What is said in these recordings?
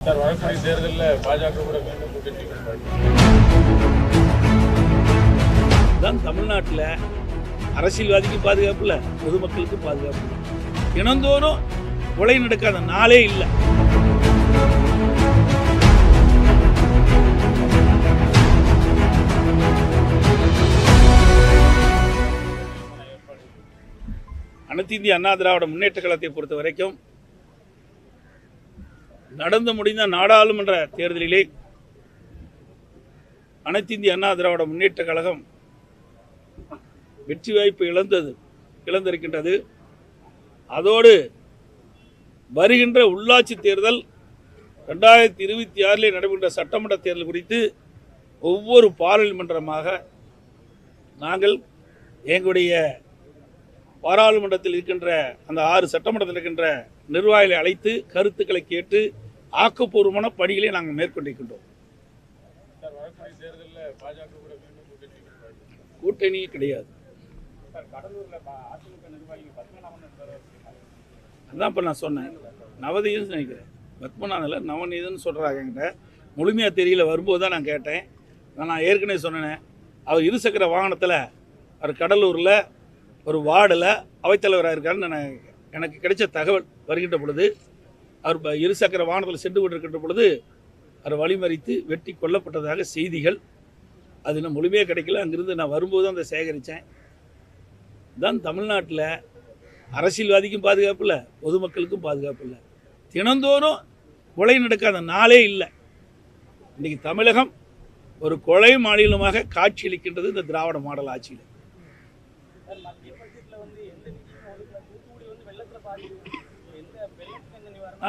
Sir வரக்கூடிய தேர்தலில் பாஜக கூட மீண்டும் கூட்டணி தான் தமிழ்நாட்டில் அரசியல்வாதிக்கு பாதுகாப்பு இல்லை பொதுமக்களுக்கு பாதுகாப்பு தினந்தோறும் கொலை நடக்காத நாளே இல்லை. அனைத்து இந்திய அண்ணா திராவிட முன்னேற்ற கழகத்தை பொறுத்த வரைக்கும் நடந்து முடிந்த நாடாளுமன்ற தேர்தலிலே அனைத்து இந்திய அண்ணா திராவிட முன்னேற்ற கழகம் வெற்றி வாய்ப்பு இழந்தது இழந்திருக்கின்றது. அதோடு வருகின்ற உள்ளாட்சி தேர்தல் ரெண்டாயிரத்தி இருபத்தி ஆறிலே நடைபெற்ற சட்டமன்ற தேர்தல் குறித்து ஒவ்வொரு பாராளுமன்றமாக நாங்கள் எங்களுடைய பாராளுமன்றத்தில் இருக்கின்ற அந்த ஆறு சட்டமன்றத்தில் இருக்கின்ற நிர்வாகிகளை அழைத்து கருத்துக்களை கேட்டு ஆக்கப்பூர்வமான பணிகளை நாங்கள் மேற்கொண்டிருக்கின்றோம். சார் வரக்கூடிய தேர்தலில் பாஜக கூட மீண்டும் கூட்டணி வைப்பாங்க. கூட்டணி கிடையாது. அதான் இப்போ நான் சொன்னேன். நவதீதம்னு நினைக்கிறேன். பத்மநாதில் நவநீதம்னு சொல்கிறாங்க என்கிட்ட. முழுமையாக தெரியல வரும்போது தான் நான் கேட்டேன். நான் ஏற்கனவே சொன்னேன். அவர் இருசக்கர வாகனத்தில் அவர் கடலூரில் ஒரு வார்டில் அவைத்தலைவராக இருக்காருன்னு நான் எனக்கு கிடைச்ச தகவல் வருகின்ற பொழுது அவர் இருசக்கர வாகனத்தில் சென்று கொண்டிருக்கின்ற பொழுது அவர் வழிமறித்து வெட்டி கொல்லப்பட்டதாக செய்திகள். அது இன்னும் முழுமையாக கிடைக்கல. அங்கிருந்து நான் வரும்போது அதை சேகரித்தேன். தான் தமிழ்நாட்டில் அரசியல்வாதிக்கும் பாதுகாப்பு இல்லை பொதுமக்களுக்கும் பாதுகாப்பு இல்லை. தினந்தோறும் கொலை நடக்காத நாளே இல்லை. இன்னைக்கு தமிழகம் ஒரு கொலை மாநிலமாக காட்சியளிக்கின்றது இந்த திராவிட மாடல் ஆட்சியில்.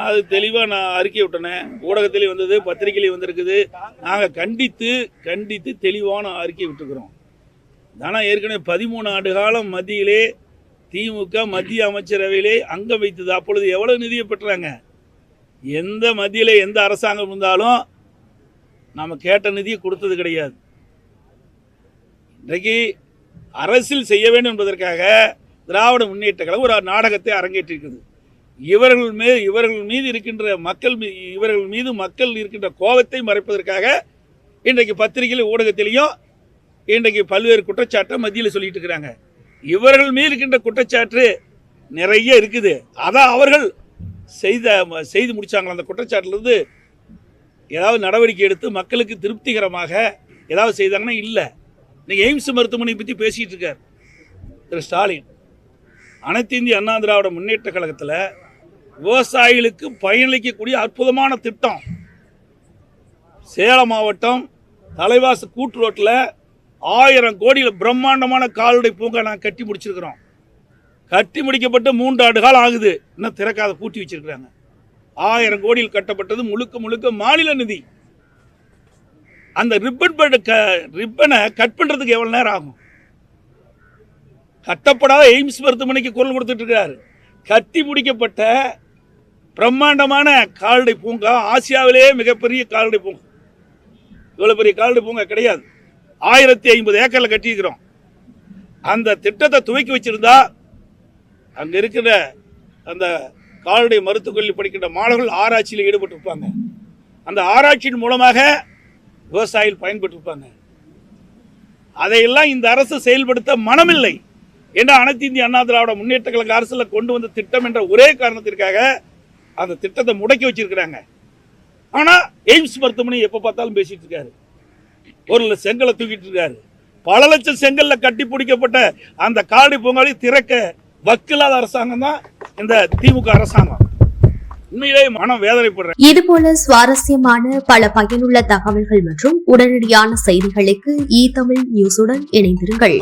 அது தெளிவாக நான் அறிக்கை விட்டனேன் ஊடகத்திலேயும் வந்தது பத்திரிகையிலையும் வந்திருக்குது. நாங்கள் கண்டித்து கண்டித்து தெளிவான அறிக்கை விட்டுக்கிறோம். ஆனால் ஏற்கனவே பதிமூணு ஆண்டு காலம் மத்தியிலே திமுக மத்திய அமைச்சரவையிலே அங்கம் வைத்தது. அப்பொழுது எவ்வளோ நிதியை பெற்றாங்க? எந்த மத்தியில் எந்த அரசாங்கம் இருந்தாலும் நாம் கேட்ட நிதியை கொடுத்தது கிடையாது. இன்றைக்கு அரசில் செய்ய வேண்டும் என்பதற்காக திராவிட முன்னேற்ற கழகம் ஒரு நாடகத்தை அரங்கேற்றிருக்குது. இவர்கள் மீது இவர்கள் மீது இருக்கின்ற மக்கள் மீ- இவர்கள் மீது மக்கள் இருக்கின்ற கோபத்தை மறைப்பதற்காக இன்றைக்கு பத்திரிகையில் ஊடகத்திலையும் இன்றைக்கு பல்வேறு குற்றச்சாட்டை மத்தியில் சொல்லிட்டு இருக்கிறாங்க. இவர்கள் மீது இருக்கின்ற குற்றச்சாட்டு நிறைய இருக்குது. அதான் அவர்கள் செய்த ம- செய்து முடிச்சாங்களா? அந்த குற்றச்சாட்டிலிருந்து ஏதாவது நடவடிக்கை எடுத்து மக்களுக்கு திருப்திகரமாக ஏதாவது செய்தாங்கன்னா இல்லை. நீங்கள் எய்ம்ஸ் மருத்துவமனை பற்றி பேசிகிட்டு இருக்கார் திரு ஸ்டாலின். அனைத்து இந்திய அண்ணா திராவிட முன்னேற்ற கழகத்தில் விவசாயிகளுக்கு பயனளிக்கக்கூடிய அற்புதமான திட்டம். சேலம் மாவட்டம் தலைவாசு கூட்டு ரோட்டில் ஆயிரம் கோடியில் பிரம்மாண்டமான கால்நடை பூங்கா நாங்கள் கட்டி முடிச்சிருக்கிறோம். கட்டி முடிக்கப்பட்டு மூன்று ஆண்டு காலம் ஆகுது. இன்னும் திறக்காத பூட்டி வச்சிருக்கிறாங்க. ஆயிரம் கோடியில் கட்டப்பட்டது முழுக்க முழுக்க மாநில நிதி. அந்த ரிப்பன் க ரிப்பனை கட் பண்ணுறதுக்கு எவ்வளோ நேரம் ஆகும்? கட்டப்படாத எய்ம்ஸ் மருத்துவமனைக்கு குரல் கொடுத்துட்டு இருக்கிறாரு கட்டி முடிக்கப்பட்ட பிரம்மாண்டமான கால்நடை பூங்கா ஆசியாவிலேயே மிகப்பெரிய கால்நடை பூங்கா. இவ்வளோ பெரிய கால்நடை பூங்கா கிடையாது. ஆயிரத்தி ஐம்பது ஏக்கரில் கட்டியிருக்கிறோம். அந்த திட்டத்தை துவக்கி வச்சிருந்தா அங்கே இருக்கிற அந்த கால்நடை மருத்துவக்கல்வி படிக்கின்ற மாணவர்கள் ஆராய்ச்சியில் ஈடுபட்டிருப்பாங்க. அந்த ஆராய்ச்சியின் மூலமாக விவசாயிகள் பயன்பெற்றிருப்பாங்க. அதையெல்லாம் இந்த அரசு செயல்படுத்த மனமில்லை. என்ற அனைத்து இந்திய அண்ணா திராவிட முன்னேற்ற கழக அரசில் கொண்டு வந்த திட்டம் என்ற ஒரே காரணத்திற்காக அந்த திட்டத்தை முடக்கி வச்சிருக்கிறாங்க. ஆனா எய்ம்ஸ் மருத்துவமனை எப்ப பார்த்தாலும் பேசிட்டு இருக்காரு. ஒரு லட்சம் செங்கலை தூக்கிட்டு இருக்காரு. பல லட்சம் செங்கல்ல கட்டி பிடிக்கப்பட்ட அந்த காடு பூங்காவை திறக்க வக்கில்லாத அரசாங்கம் தான் இந்த திமுக அரசாங்கம். உண்மையிலேயே மனம் வேதனைப்படுறேன். இதுபோல சுவாரஸ்யமான பல பயனுள்ள தகவல்கள் மற்றும் உடனடியான செய்திகளுக்கு இ தமிழ் நியூஸுடன் இணைந்திருங்கள்.